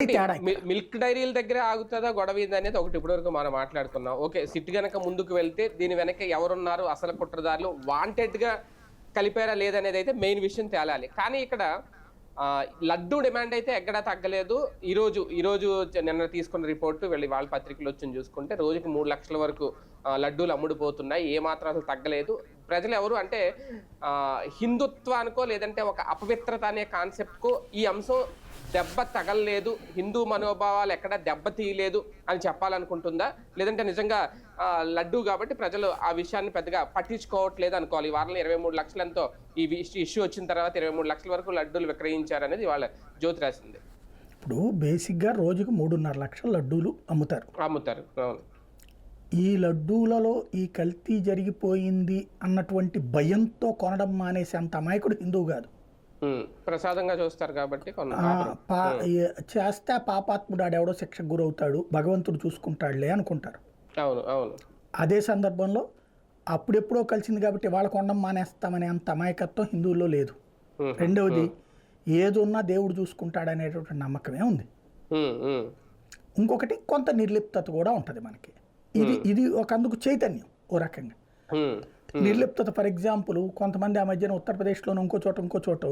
Milk డైరీల దగ్గర ఆగుతుందా గొడవ ఇది అనేది ఒకటి ఇప్పటివరకు మనం మాట్లాడుకున్నాం. ఓకే సిట్ గనక ముందుకు వెళ్తే దీని వెనక ఎవరున్నారు అసలు కుట్రదారులు వాంటెడ్గా కలిపారా లేదనేది అయితే మెయిన్ విషయం తేలాలి. కానీ ఇక్కడ లడ్డు డిమాండ్ అయితే ఎక్కడా తగ్గలేదు. ఈ రోజు ఈ రోజు జ- నిన్న తీసుకున్న రిపోర్టు వెళ్ళి వాళ్ళ పత్రికలు వచ్చి చూసుకుంటే రోజుకి మూడు లక్షల వరకు లడ్డూలు అమ్ముడుపోతున్నాయి. ఏ మాత్రం అసలు తగ్గలేదు. ప్రజలు ఎవరు అంటే హిందుత్వానికో లేదంటే ఒక అపవిత్రత అనే కాన్సెప్ట్కో ఈ అంశం దెబ్బ తగలలేదు. హిందూ మనోభావాలు ఎక్కడ దెబ్బ తీయలేదు అని చెప్పాలనుకుంటుందా? లేదంటే నిజంగా లడ్డు కాబట్టి ప్రజలు ఆ విషయాన్ని పెద్దగా పట్టించుకోవట్లేదు అనుకోవాలి. ఈ వారంలో ఇరవై మూడు లక్షలంతో ఈ ఇష్యూ వచ్చిన తర్వాత ఇరవై మూడు లక్షల వరకు లడ్డూలు విక్రయించారనేది వాళ్ళ జ్యోతి రాసింది. ఇప్పుడు బేసిక్గా రోజుకు మూడున్నర లక్షల లడ్డూలు అమ్ముతారు. అమ్ముతారు. అవును. ఈ లడ్డూలలో ఈ కల్తీ జరిగిపోయింది అన్నటువంటి భయంతో కొనడం మానేసే అంత అమాయకుడు హిందువు కాదు. ప్రసాదంగా చూస్తారు కాబట్టి చేస్తే పాపాత్ముడు ఆడెవడో శిక్షకు గురవుతాడు భగవంతుడు చూసుకుంటాడులే అనుకుంటారు. అవును అవును. అదే సందర్భంలో అప్పుడెప్పుడో కలిసింది కాబట్టి వాళ్ళ కొండం మానేస్తామనే అంత అమాయకత్వం హిందువుల్లో లేదు. రెండవది ఏదున్నా దేవుడు చూసుకుంటాడనేటువంటి నమ్మకమే ఉంది. ఇంకొకటి కొంత నిర్లిప్తత కూడా ఉంటుంది మనకి. ఇది ఇది ఒక అందుకు చైతన్యం ఓ రకంగా. ఉమ్, నిర్లిప్తత ఫర్ ఎగ్జాంపుల్ కొంతమంది ఆ మధ్యన ఉత్తరప్రదేశ్లోనూ ఇంకో చోట ఇంకో చోట